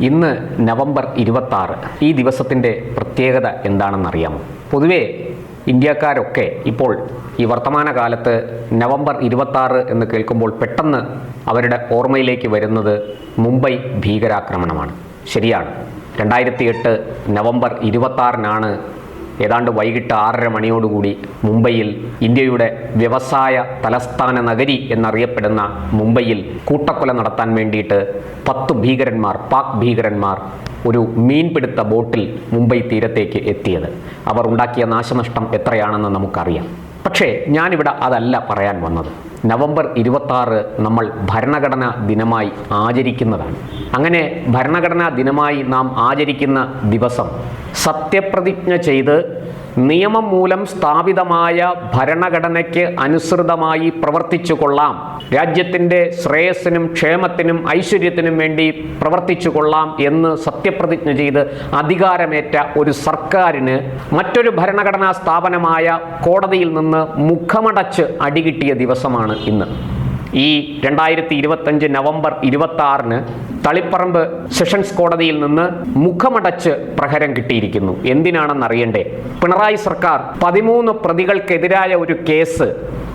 ഇന്ന് നവംബർ ഇരുപത്തി ഈ ദിവസത്തിന്റെ പ്രത്യേകത എന്താണെന്നറിയാമോ? പൊതുവേ ഇന്ത്യക്കാരൊക്കെ ഇപ്പോൾ ഈ വർത്തമാനകാലത്ത് നവംബർ ഇരുപത്താറ് എന്ന് കേൾക്കുമ്പോൾ പെട്ടെന്ന് അവരുടെ ഓർമ്മയിലേക്ക് വരുന്നത് മുംബൈ ഭീകരാക്രമണമാണ്. ശരിയാണ്. രണ്ടായിരത്തി എട്ട് നവംബർ ഇരുപത്താറിനാണ് ഏതാണ്ട് വൈകിട്ട് ആറര മണിയോടുകൂടി മുംബൈയിൽ ഇന്ത്യയുടെ വ്യവസായ തലസ്ഥാന നഗരി എന്നറിയപ്പെടുന്ന മുംബൈയിൽ കൂട്ടക്കൊല നടത്താൻ വേണ്ടിയിട്ട് പത്ത് ഭീകരന്മാർ പാക് ഭീകരന്മാർ ഒരു മീൻപിടുത്ത ബോട്ടിൽ മുംബൈ തീരത്തേക്ക് എത്തിയത്. അവർ ഉണ്ടാക്കിയ നാശനഷ്ടം എത്രയാണെന്ന് നമുക്കറിയാം. പക്ഷേ ഞാനിവിടെ അതല്ല പറയാൻ വന്നത്. നവംബർ ഇരുപത്താറ് നമ്മൾ ഭരണഘടനാ ദിനമായി ആചരിക്കുന്നതാണ്. അങ്ങനെ ഭരണഘടനാ ദിനമായി നാം ആചരിക്കുന്ന ദിവസം സത്യപ്രതിജ്ഞ ചെയ്ത് നിയമം മൂലം സ്ഥാപിതമായ ഭരണഘടനയ്ക്ക് അനുസൃതമായി പ്രവർത്തിച്ചു കൊള്ളാം. രാജ്യത്തിന്റെ ശ്രേയസ്സിനും ക്ഷേമത്തിനും ഐശ്വര്യത്തിനും വേണ്ടി പ്രവർത്തിച്ചു കൊള്ളാം എന്ന് സത്യപ്രതിജ്ഞ ചെയ്ത് അധികാരമേറ്റ ഒരു സർക്കാരിന് മറ്റൊരു ഭരണഘടനാ സ്ഥാപനമായ കോടതിയിൽ നിന്ന് മുഖമടച്ച് അടികിട്ടിയ ദിവസമാണ് ഇന്ന്. ഈ രണ്ടായിരത്തി ഇരുപത്തഞ്ച് നവംബർ ഇരുപത്തി ആറിന് തളിപ്പറമ്പ് സെഷൻസ് കോടതിയിൽ നിന്ന് മുഖമടച്ച് പ്രഹരം കിട്ടിയിരിക്കുന്നു. എന്തിനാണെന്ന് അറിയണ്ടേ പിണറായി സർക്കാർ പതിമൂന്ന് പ്രതികൾക്കെതിരായ ഒരു കേസ്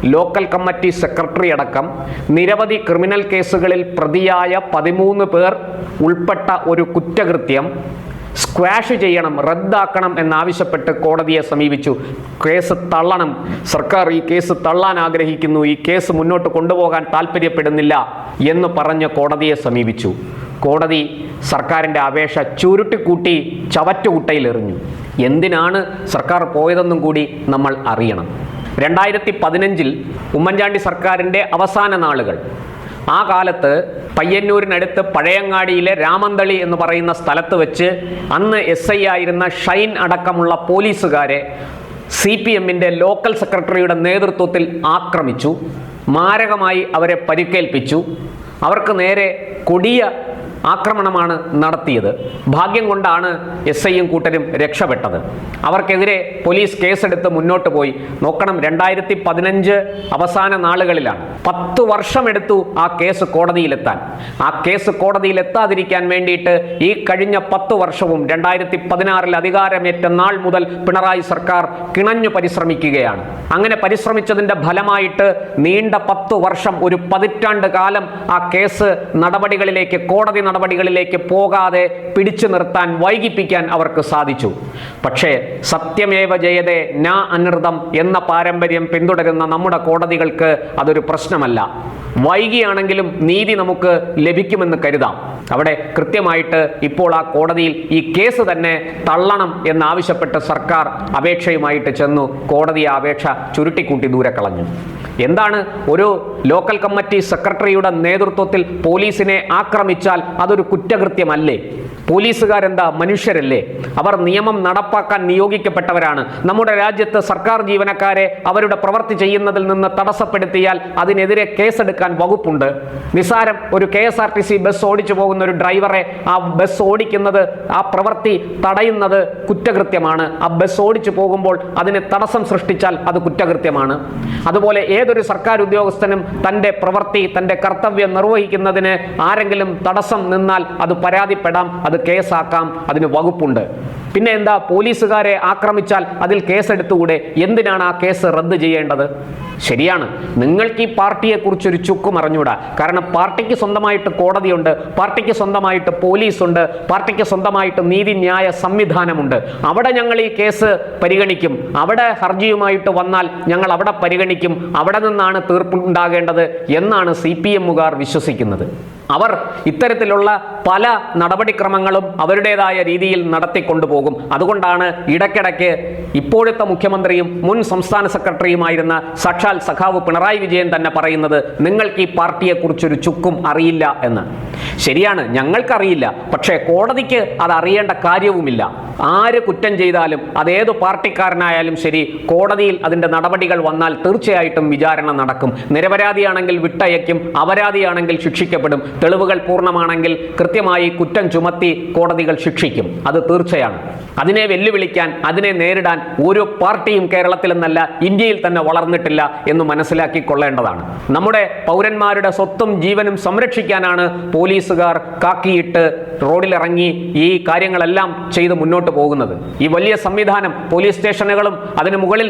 ലോക്കൽ കമ്മിറ്റി സെക്രട്ടറി അടക്കം നിരവധി ക്രിമിനൽ കേസുകളിൽ പ്രതിയായ പതിമൂന്ന് പേർ ഉൾപ്പെട്ട ഒരു കുറ്റകൃത്യം സ്ക്വാഷ് ചെയ്യണം റദ്ദാക്കണം എന്നാവശ്യപ്പെട്ട് കോടതിയെ സമീപിച്ചു. കേസ് തള്ളണം. സർക്കാർ ഈ കേസ് തള്ളാൻ ആഗ്രഹിക്കുന്നു. ഈ കേസ് മുന്നോട്ട് കൊണ്ടുപോകാൻ താല്പര്യപ്പെടുന്നില്ല എന്ന് പറഞ്ഞ് കോടതിയെ സമീപിച്ചു. കോടതി സർക്കാരിന്റെ അപേക്ഷ ചുരുട്ടിക്കൂട്ടി ചവറ്റുകുട്ടയിലെറിഞ്ഞു. എന്തിനാണ് സർക്കാർ പോയതെന്നും കൂടി നമ്മൾ അറിയണം. രണ്ടായിരത്തി പതിനഞ്ചിൽ ഉമ്മൻചാണ്ടി സർക്കാരിന്റെ അവസാന നാളുകൾ. ആ കാലത്ത് പയ്യന്നൂരിനടുത്ത് പഴയങ്ങാടിയിലെ രാമന്തളി എന്ന് പറയുന്ന സ്ഥലത്ത് വെച്ച് അന്ന് എസ് ഐ ആയിരുന്ന ഷൈൻ അടക്കമുള്ള പോലീസുകാരെ സി പി എമ്മിന്റെ ലോക്കൽ സെക്രട്ടറിയുടെ നേതൃത്വത്തിൽ ആക്രമിച്ചു. മാരകമായി അവരെ പരിക്കേൽപ്പിച്ചു. അവർക്ക് നേരെ കൊടിയ ആക്രമണമാണ് നടത്തിയത്. ഭാഗ്യം കൊണ്ടാണ് എസ് ഐയും കൂട്ടരും രക്ഷപ്പെട്ടത്. അവർക്കെതിരെ പോലീസ് കേസെടുത്ത് മുന്നോട്ട് പോയി. നോക്കണം രണ്ടായിരത്തി പതിനഞ്ച് അവസാന നാളുകളിലാണ്. പത്ത് വർഷമെടുത്തു ആ കേസ് കോടതിയിലെത്താൻ. ആ കേസ് കോടതിയിലെത്താതിരിക്കാൻ വേണ്ടിയിട്ട് ഈ കഴിഞ്ഞ പത്ത് വർഷവും രണ്ടായിരത്തി പതിനാറിൽ അധികാരമേറ്റ നാൾ മുതൽ പിണറായി സർക്കാർ കിണഞ്ഞു പരിശ്രമിക്കുകയാണ്. അങ്ങനെ പരിശ്രമിച്ചതിന്റെ ഫലമായിട്ട് നീണ്ട പത്ത് വർഷം ഒരു പതിറ്റാണ്ട് കാലം ആ കേസ് നടപടികളിലേക്ക് കോടതി നടപടികളിലേക്ക് പോകാതെ പിടിച്ചു നിർത്താൻ വൈകിപ്പിക്കാൻ അവർക്ക് സാധിച്ചു. പക്ഷേ സത്യമേവ ജയതേ ന അനൃതം എന്ന പാരമ്പര്യം പിന്തുടരുന്ന നമ്മുടെ കോടതികൾക്ക് അതൊരു പ്രശ്നമല്ല. വൈകിയാണെങ്കിലും നീതി നമുക്ക് ലഭിക്കുമെന്ന് കരുതാം. അവിടെ കൃത്യമായിട്ട് ഇപ്പോൾ ആ കോടതിയിൽ ഈ കേസ് തന്നെ തള്ളണം എന്നാവശ്യപ്പെട്ട് സർക്കാർ അപേക്ഷയുമായിട്ട് ചെന്നു കോടതി ആ അപേക്ഷ ചുരുട്ടിക്കൂട്ടി ദൂരെ കളഞ്ഞു. എന്താണ് ഒരു ലോക്കൽ കമ്മിറ്റി സെക്രട്ടറിയുടെ നേതൃത്വത്തിൽ പോലീസിനെ ആക്രമിച്ചാൽ അതൊരു കുറ്റകൃത്യമല്ലേ? പോലീസുകാരെന്താ മനുഷ്യരല്ലേ? അവർ നിയമം നടപ്പാക്കാൻ നിയോഗിക്കപ്പെട്ടവരാണ്. നമ്മുടെ രാജ്യത്ത് സർക്കാർ ജീവനക്കാരെ അവരുടെ പ്രവൃത്തി ചെയ്യുന്നതിൽ നിന്ന് തടസ്സപ്പെടുത്തിയാൽ അതിനെതിരെ കേസെടുക്കാൻ വകുപ്പുണ്ട്. നിസാരം ഒരു K S R T C bus ഓടിച്ചു പോകുന്ന ഒരു ഡ്രൈവറെ ആ ബസ് ഓടിക്കുന്നത് ആ പ്രവൃത്തി തടയുന്നത് കുറ്റകൃത്യമാണ്. ആ ബസ് ഓടിച്ചു പോകുമ്പോൾ അതിന് തടസ്സം സൃഷ്ടിച്ചാൽ അത് കുറ്റകൃത്യമാണ്. അതുപോലെ ഏതൊരു സർക്കാർ ഉദ്യോഗസ്ഥനും തന്റെ പ്രവൃത്തി തന്റെ കർത്തവ്യം നിർവഹിക്കുന്നതിന് ആരെങ്കിലും തടസ്സം നിന്നാൽ അത് പരാതിപ്പെടാം അത് കേസാക്കാം അതിന് വകുപ്പുണ്ട്. പിന്നെ എന്താ പോലീസുകാരെ ആക്രമിച്ചാൽ അതിൽ കേസെടുത്തുകൂടെ? എന്തിനാണ് ആ കേസ് റദ്ദ് ചെയ്യേണ്ടത്? ശരിയാണ്. നിങ്ങൾക്ക് ഈ പാർട്ടിയെക്കുറിച്ചൊരു ചുക്കും അറിഞ്ഞൂടാ. കാരണം പാർട്ടിക്ക് സ്വന്തമായിട്ട് കോടതിയുണ്ട് പാർട്ടിക്ക് സ്വന്തമായിട്ട് പോലീസ് ഉണ്ട് പാർട്ടിക്ക് സ്വന്തമായിട്ട് നീതിന്യായ സംവിധാനമുണ്ട്. അവിടെ ഞങ്ങൾ ഈ കേസ് പരിഗണിക്കും. അവിടെ ഹർജിയുമായിട്ട് വന്നാൽ ഞങ്ങൾ അവിടെ പരിഗണിക്കും. അവിടെ നിന്നാണ് തീർപ്പുണ്ടാകേണ്ടത് എന്നാണ് സി പി എമ്മുകാർ വിശ്വസിക്കുന്നത്. അവർ ഇത്തരത്തിലുള്ള പല നടപടിക്രമങ്ങളും അവരുടേതായ രീതിയിൽ നടത്തിക്കൊണ്ടുപോകും. അതുകൊണ്ടാണ് ഇടയ്ക്കിടയ്ക്ക് ഇപ്പോഴത്തെ മുഖ്യമന്ത്രിയും മുൻ സംസ്ഥാന സെക്രട്ടറിയുമായിരുന്ന സാക്ഷാൽ സഖാവ് പിണറായി വിജയൻ തന്നെ പറയുന്നത് നിങ്ങൾക്ക് ഈ പാർട്ടിയെക്കുറിച്ചൊരു ചുക്കും അറിയില്ല എന്ന്. ശരിയാണ് ഞങ്ങൾക്കറിയില്ല. പക്ഷേ കോടതിക്ക് അത് അറിയേണ്ട കാര്യവുമില്ല. ആര് കുറ്റം ചെയ്താലും അതേത് പാർട്ടിക്കാരനായാലും ശരി കോടതിയിൽ അതിന്റെ നടപടികൾ വന്നാൽ തീർച്ചയായിട്ടും വിചാരണ നടക്കും. നിരപരാധിയാണെങ്കിൽ വിട്ടയക്കും അപരാധിയാണെങ്കിൽ ശിക്ഷിക്കപ്പെടും. തെളിവുകൾ പൂർണമാണെങ്കിൽ കൃത്യമായി കുറ്റം ചുമത്തി കോടതികൾ ശിക്ഷിക്കും. അത് തീർച്ചയാണ്. അതിനെ വെല്ലുവിളിക്കാൻ അതിനെ നേരിടാൻ ഒരു പാർട്ടിയും കേരളത്തിൽ നിന്നല്ല ഇന്ത്യയിൽ തന്നെ വളർന്നിട്ടില്ല എന്ന് മനസ്സിലാക്കി കൊള്ളേണ്ടതാണ് നമ്മുടെ പൗരന്മാരുടെ സ്വത്തും ജീവനും സംരക്ഷിക്കാനാണ് പോലീസുകാർ കാക്കിയിട്ട് റോഡിലിറങ്ങി ഈ കാര്യങ്ങളെല്ലാം ചെയ്ത് മുന്നോട്ട് പോകുന്നത്. ഈ വലിയ സംവിധാനം പോലീസ് സ്റ്റേഷനുകളും അതിന് മുകളിൽ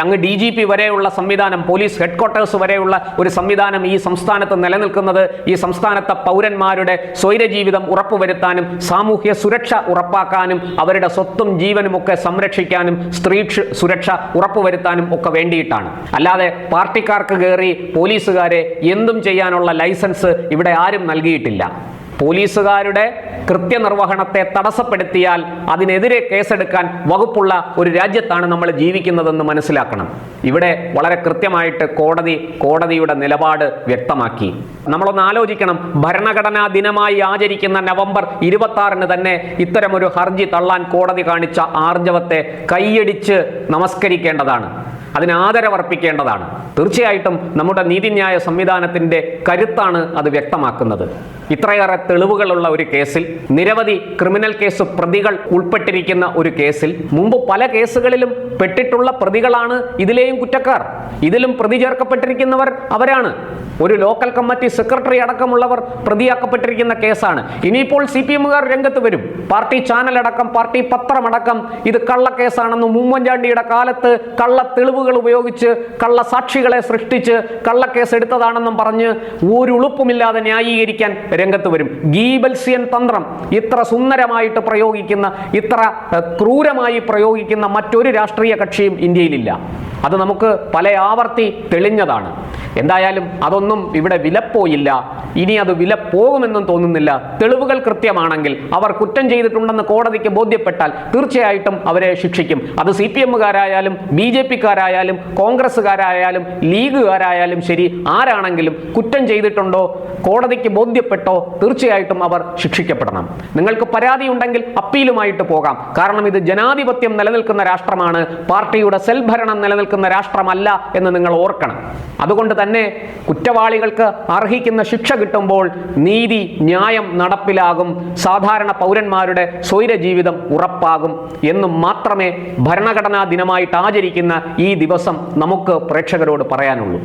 അങ്ങ് ഡി ജി പി വരെയുള്ള സംവിധാനം പോലീസ് ഹെഡ്ക്വാർട്ടേഴ്സ് വരെയുള്ള ഒരു സംവിധാനം ഈ സംസ്ഥാനത്ത് നിലനിൽക്കുന്നത് ഈ സംസ്ഥാനത്തെ പൗരന്മാരുടെ സ്വൈരജീവിതം ഉറപ്പുവരുത്താനും സാമൂഹ്യ സുരക്ഷ ഉറപ്പാക്കാനും അവരുടെ സ്വത്തും ജീവനും ഒക്കെ സംരക്ഷിക്കാനും സ്ത്രീ സുരക്ഷ ഉറപ്പുവരുത്താനും ഒക്കെ വേണ്ടിയിട്ടാണ്. അല്ലാതെ പാർട്ടിക്കാർക്ക് കയറി പോലീസുകാരെ എന്തും ചെയ്യാനുള്ള ലൈസൻസ് ഇവിടെ ആരും നൽകിയിട്ടില്ല. പോലീസുകാരുടെ കൃത്യനിർവഹണത്തെ തടസ്സപ്പെടുത്തിയാൽ അതിനെതിരെ കേസെടുക്കാൻ വകുപ്പുള്ള ഒരു രാജ്യത്താണ് നമ്മൾ ജീവിക്കുന്നതെന്ന് മനസ്സിലാക്കണം. ഇവിടെ വളരെ കൃത്യമായിട്ട് കോടതി കോടതിയുടെ നിലപാട് വ്യക്തമാക്കി. നമ്മളൊന്ന് ആലോചിക്കണം. ഭരണഘടനാ ദിനമായി ആചരിക്കുന്ന നവംബർ ഇരുപത്തി തന്നെ ഇത്തരമൊരു ഹർജി തള്ളാൻ കോടതി കാണിച്ച ആർജവത്തെ കൈയടിച്ച് നമസ്കരിക്കേണ്ടതാണ്. അതിന് ആദരവർപ്പിക്കേണ്ടതാണ്. തീർച്ചയായിട്ടും നമ്മുടെ നീതിന്യായ സംവിധാനത്തിന്റെ കരുത്താണ് അത് വ്യക്തമാക്കുന്നത്. ഇത്രയേറെ തെളിവുകളുള്ള ഒരു കേസിൽ നിരവധി ക്രിമിനൽ കേസ് പ്രതികൾ ഉൾപ്പെട്ടിരിക്കുന്ന ഒരു കേസിൽ മുമ്പ് പല കേസുകളിലും പെട്ടിട്ടുള്ള പ്രതികളാണ് ഇതിലെയും കുറ്റക്കാർ. ഇതിലും പ്രതി ചേർക്കപ്പെട്ടിരിക്കുന്നവർ അവരാണ്. ഒരു ലോക്കൽ കമ്മിറ്റി സെക്രട്ടറി അടക്കമുള്ളവർ പ്രതിയാക്കപ്പെട്ടിരിക്കുന്ന കേസാണ്. ഇനിയിപ്പോൾ സി പി എമ്മുകാർ രംഗത്ത് വരും. പാർട്ടി ചാനൽ അടക്കം പാർട്ടി പത്രമടക്കം ഇത് കള്ളക്കേസാണെന്ന് ഉമ്മൻചാണ്ടിയുടെ കാലത്ത് കള്ള തെളിവുകൾ ഉപയോഗിച്ച് കള്ള സാക്ഷികളെ സൃഷ്ടിച്ച് കള്ളക്കേസ് എടുത്തതാണെന്നും പറഞ്ഞ് ഒരു ഉളുപ്പുമില്ലാതെ ന്യായീകരിക്കാൻ രംഗത്ത് വരും. ഗീബൽസിയൻ തന്ത്രം ഇത്ര സുന്ദരമായിട്ട് പ്രയോഗിക്കുന്ന ഇത്ര ക്രൂരമായി പ്രയോഗിക്കുന്ന മറ്റൊരു രാഷ്ട്രീയ കക്ഷിയും ഇന്ത്യയിലില്ല. അത് നമുക്ക് പല ആവർത്തി തെളിഞ്ഞതാണ്. എന്തായാലും അതൊന്നും ഇവിടെ വിലപ്പോയില്ല. ഇനി അത് വില പോകുമെന്നും തോന്നുന്നില്ല. തെളിവുകൾ കൃത്യമാണെങ്കിൽ അവർ കുറ്റം ചെയ്തിട്ടുണ്ടെന്ന് കോടതിക്ക് ബോധ്യപ്പെട്ടാൽ തീർച്ചയായിട്ടും അവരെ ശിക്ഷിക്കും. അത് സി പി എമ്മുകാരായാലും ബി ജെ പിക്കാരായാലും കോൺഗ്രസ്സുകാരായാലും ലീഗുകാരായാലും ശരി ആരാണെങ്കിലും കുറ്റം ചെയ്തിട്ടുണ്ടോ കോടതിക്ക് ബോധ്യപ്പെട്ടോ തീർച്ചയായിട്ടും അവർ ശിക്ഷിക്കപ്പെടണം. നിങ്ങൾക്ക് പരാതി ഉണ്ടെങ്കിൽ അപ്പീലുമായിട്ട് പോകാം. കാരണം ഇത് ജനാധിപത്യം നിലനിൽക്കുന്ന രാഷ്ട്രമാണ്. പാർട്ടിയുടെ സെൽ ഭരണം നിലനിൽക്കുന്ന രാഷ്ട്രമല്ല എന്ന് നിങ്ങൾ ഓർക്കണം. അതുകൊണ്ട് തന്നെ കുറ്റവാളികൾക്ക് അർഹിക്കുന്ന ശിക്ഷ കിട്ടുമ്പോൾ നീതി ന്യായം നടപ്പിലാകും. സാധാരണ പൗരന്മാരുടെ സ്വൈര ജീവിതം ഉറപ്പാകും. എന്നും മാത്രമേ ഭരണഘടനാ ദിനമായിട്ട് ആചരിക്കുന്ന ഈ ദിവസം നമുക്ക് പ്രേക്ഷകരോട് പറയാനുള്ളൂ.